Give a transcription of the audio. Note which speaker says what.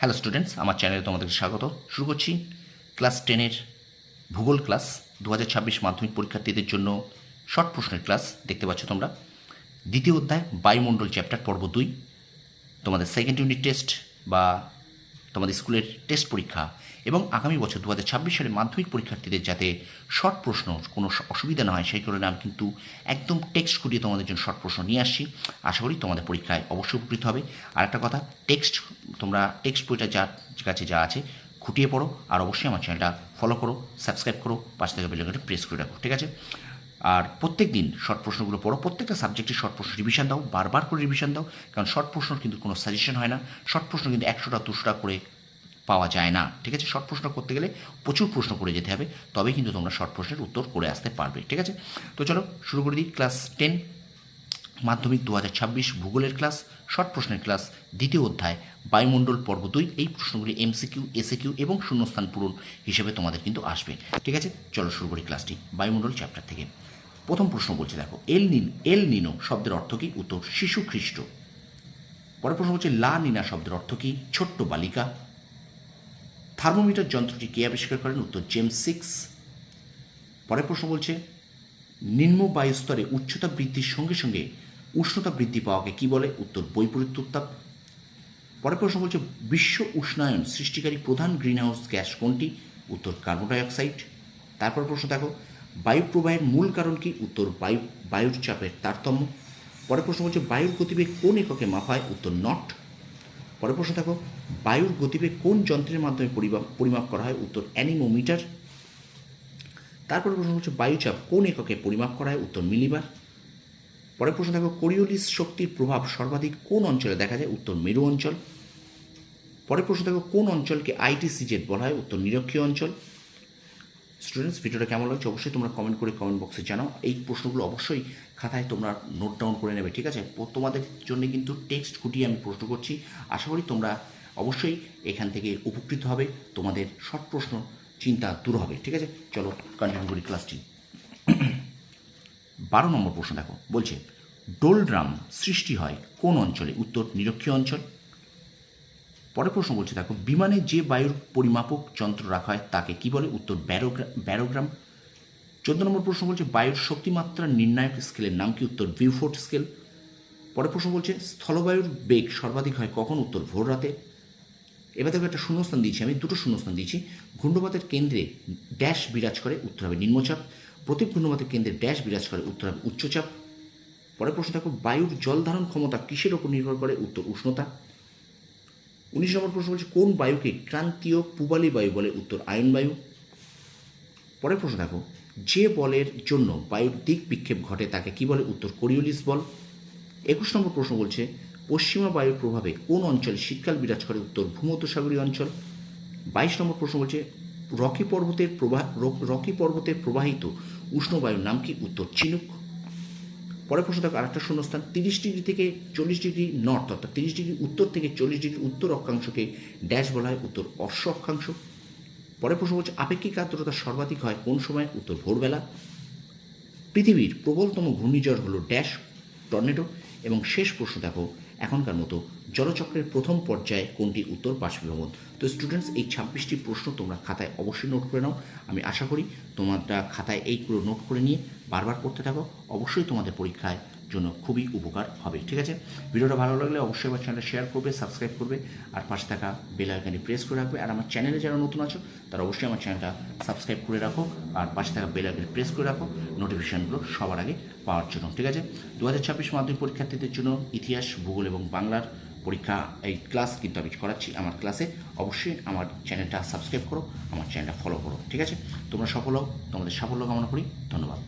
Speaker 1: Hello students আমার চ্যানেলে তোমাদের স্বাগত। শুরু করছি ক্লাস টেনের ভূগোল ক্লাস দু হাজার ছাব্বিশ মাধ্যমিক পরীক্ষার্থীদের জন্য শর্ট প্রশ্নের ক্লাস দেখতে পাচ্ছ তোমরা। দ্বিতীয় অধ্যায়, বায়ুমণ্ডল চ্যাপ্টার পর্ব দুই। তোমাদের সেকেন্ড ইউনিট টেস্ট বা তোমাদের স্কুলের টেস্ট পরীক্ষা এবং আগামী বছর দু সালে মাধ্যমিক পরীক্ষার্থীদের যাতে শর্ট প্রশ্ন, কোনো অসুবিধা না হয়, সেই কারণে আমি কিন্তু একদম টেক্সট খুঁটিয়ে তোমাদের জন্য শর্ট প্রশ্ন নিয়ে আসছি। আশা করি তোমাদের পরীক্ষায় অবশ্যই উপকৃত হবে। আর একটা কথা টেক্সট তোমরা টেক্সট বইটা যা, কাছে যা আছে, খুঁটিয়ে পড়ো। আর অবশ্যই আমার চ্যানেলটা ফলো করো সাবস্ক্রাইব করো, পাশ থেকে বেলকনটা প্রেস করে রাখো, ঠিক আছে? আর প্রত্যেক দিন শর্ট প্রশ্নগুলো পড়ো, প্রত্যেকটা সাবজেক্টে শর্ট প্রশ্ন রিভিশন দাও, বারবার করে রিভিশন দাও, কারণ শর্ট প্রশ্ন কিন্তু কোনো সাজেশন হয় না। শর্ট প্রশ্ন কিন্তু একশোটা, দুশোটা করে পাওয়া যায় না, ঠিক আছে? শর্ট প্রশ্ন করতে গেলে প্রচুর প্রশ্ন করে যেতে হবে, তবেই কিন্তু তোমরা শর্ট প্রশ্নের উত্তর করে আসতে পারবে, ঠিক আছে? তো চলো শুরু করে দিই ক্লাস টেন মাধ্যমিক দু হাজার ছাব্বিশ ভূগোলের ক্লাস শর্ট প্রশ্নের ক্লাস, দ্বিতীয় অধ্যায়, বায়ুমণ্ডল পর্ব দুই, এই প্রশ্নগুলি এমসিকিউ, এসএকিউ এবং শূন্যস্থান পূরণ হিসেবে তোমাদের কিন্তু আসবে। ঠিক আছে? চলো শুরু করি ক্লাসটি, বায়ুমণ্ডল চ্যাপ্টার থেকে। প্রথম প্রশ্ন বলছে, দেখো, এল নিন, এল নিনো শব্দের অর্থ কী? উত্তর শিশু খ্রিস্ট পরের প্রশ্ন বলছে, লা নিনা শব্দের অর্থ কী? ছোট্ট বালিকা। থার্মোমিটার যন্ত্রটি কে আবিষ্কার করেন? উত্তর, জেমস সিক্স। পরের প্রশ্ন বলছে, নিম্ন বায়ুস্তরে উচ্চতা বৃদ্ধির সঙ্গে সঙ্গে উষ্ণতা বৃদ্ধি পাওয়াকে কি বলে? উত্তর, বৈপরীত্য উত্তাপ। পরের প্রশ্ন বলছে, বিশ্ব উষ্ণায়ন সৃষ্টিকারী প্রধান গ্রিনহাউস গ্যাস কোনটি? উত্তর, কার্বন ডাইঅক্সাইড। তারপর প্রশ্ন দেখো বায়ু প্রবাহের মূল কারণ কি? উত্তর, বায়ু, বায়ুর চাপের তারতম্য। পরের প্রশ্ন বলছে, বায়ুর গতিবেগ কোন এককে মাপা হয় উত্তর, নট। পরের প্রশ্ন দেখো, বায়ুর গতিবেগ কোন যন্ত্রের মাধ্যমে পরিমাপ পরিমাপ করা হয়? উত্তর, অ্যানিমোমিটার। তারপরে প্রশ্ন হচ্ছে বায়ুচাপ কোন এককে পরিমাপ করা হয়? উত্তর, মিলিবার। পরের প্রশ্ন দেখো কোরিওলিস শক্তির প্রভাব সর্বাধিক কোন অঞ্চলে দেখা যায়? উত্তর মেরু অঞ্চল। পরের প্রশ্ন দেখো কোন অঞ্চলকে আইটিসিজেড বলা হয়? উত্তর নিরক্ষীয় অঞ্চল। স্টুডেন্টস ভিডিওটা কেমন লাগছে অবশ্যই তোমরা কমেন্ট করে কমেন্ট বক্সে জানাও। এই প্রশ্নগুলো অবশ্যই খাতায় তোমরা নোট ডাউন করে নেবে, ঠিক আছে? তোমাদের জন্য কিন্তু টেক্সট খুঁটিয়ে আমি প্রশ্ন করছি। আশা করি তোমরা অবশ্যই এখান থেকে উপকৃত হবে। তোমাদের শর্ট প্রশ্ন চিন্তা দূর হবে, ঠিক আছে? চলো কন্টিনিউ করি ক্লাসটি বারো নম্বর প্রশ্ন দেখো। বলছে ডোলড্রাম সৃষ্টি হয় কোন অঞ্চলে? উত্তর, নিরক্ষীয় অঞ্চল। পরের প্রশ্ন বলছে, দেখো, বিমানে যে বায়ুর পরিমাপক যন্ত্র রাখা হয় তাকে কি বলে? উত্তর ব্যারোগ্রাম ব্যারোগ্রাম। চোদ্দ নম্বর প্রশ্ন বলছে, বায়ুর শক্তিমাত্রা নির্ণায়ক স্কেলের নাম কি? উত্তর, ভিউফোর্ট স্কেল। পরের প্রশ্ন বলছে, স্থলবায়ুর বেগ সর্বাধিক হয় কখন? উত্তর, ভোর রাতে। এবার দেখো একটা শূন্যস্থান দিয়েছি আমি, দুটো শূন্যস্থান দিয়েছি। ঘূর্ণপাতের কেন্দ্রে ড্যাশ বিরাজ করে, উত্তর হবে নিম্নচাপ। প্রতি ঘূর্ণপাতের কেন্দ্রে ড্যাশ বিরাজ করে উত্তর হবে উচ্চচাপ। পরের প্রশ্ন দেখো, বায়ুর জল ধারণ ক্ষমতা কিসের ওপর নির্ভর করে? উত্তর, উষ্ণতা। উনিশ নম্বর প্রশ্ন বলছে, কোন বায়ুকে ক্রান্তীয় পূবালী বায়ু বলে? উত্তর, আয়ন বায়ু। পরের প্রশ্ন দেখো, যে বলের জন্য বায়ুর দিক বিক্ষেপ ঘটে তাকে কি বলে? উত্তর, কোরিওলিস বল। একুশ নম্বর প্রশ্ন বলছে, পশ্চিমা বায়ুর প্রভাবে কোন অঞ্চলে শীতকাল বিরাজ করে? উত্তর, ভূমধ্যসাগরীয় অঞ্চল। বাইশ নম্বর প্রশ্ন বলছে, রকি পর্বতের প্রবাহ রকি পর্বতের প্রবাহিত উষ্ণ বায়ুর নাম কি? উত্তর চিনুক। পরের প্রশ্ন দেখো, আরেকটা শূন্যস্থান, তিরিশ ডিগ্রি থেকে চল্লিশ ডিগ্রি নর্থ, অর্থাৎ তিরিশ ডিগ্রি উত্তর থেকে চল্লিশ ডিগ্রি উত্তর অক্ষাংশকে ড্যাশ বলা হয় উত্তর অশ্ব অক্ষাংশ। পরে প্রশ্ন বলছে, আপেক্ষিক আর্দ্রতা সর্বাধিক হয় কোন সময়? উত্তর ভোরবেলা। পৃথিবীর প্রবলতম ঘূর্ণিঝড় হলো ড্যাশ টর্নেডো এবং শেষ প্রশ্ন দেখো এখনকার মতো জলচক্রের প্রথম পর্যায়ে কোনটি উত্তর বাষ্পীভবন তো স্টুডেন্টস এই ছাব্বিশটি প্রশ্ন তোমরা খাতায় অবশ্যই নোট করে নাও। আমি আশা করি তোমরা খাতায় এইগুলো নোট করে নিয়ে বারবার করতে থাকো। অবশ্যই তোমাদের পরীক্ষায় জন্য খুবই উপকার হবে, ঠিক আছে? ভিডিওটা ভালো লাগলে অবশ্যই আমার চ্যানেলটা শেয়ার করবে সাবস্ক্রাইব করবে, আর পাশে থাকা বেল আইকনে প্রেস করে রাখবে। আর আমার চ্যানেলে যারা নতুন আছো, তারা অবশ্যই আমার চ্যানেলটা সাবস্ক্রাইব করে রাখো, আর পাশে থাকা বেল আইকনে প্রেস করে রাখো নোটিফিকেশানগুলো সবার আগে পাওয়ার জন্য, ঠিক আছে? দু হাজার ছাব্বিশ মাধ্যমিক পরীক্ষার্থীদের জন্য ইতিহাস, ভূগোল এবং বাংলার পরীক্ষা, এই ক্লাস কিন্তু আমি করাচ্ছি আমার ক্লাসে অবশ্যই আমার চ্যানেলটা সাবস্ক্রাইব করো, আমার চ্যানেলটা ফলো করো, ঠিক আছে? তোমরা সফল হও, তোমাদের সাফল্য কামনা করি, ধন্যবাদ।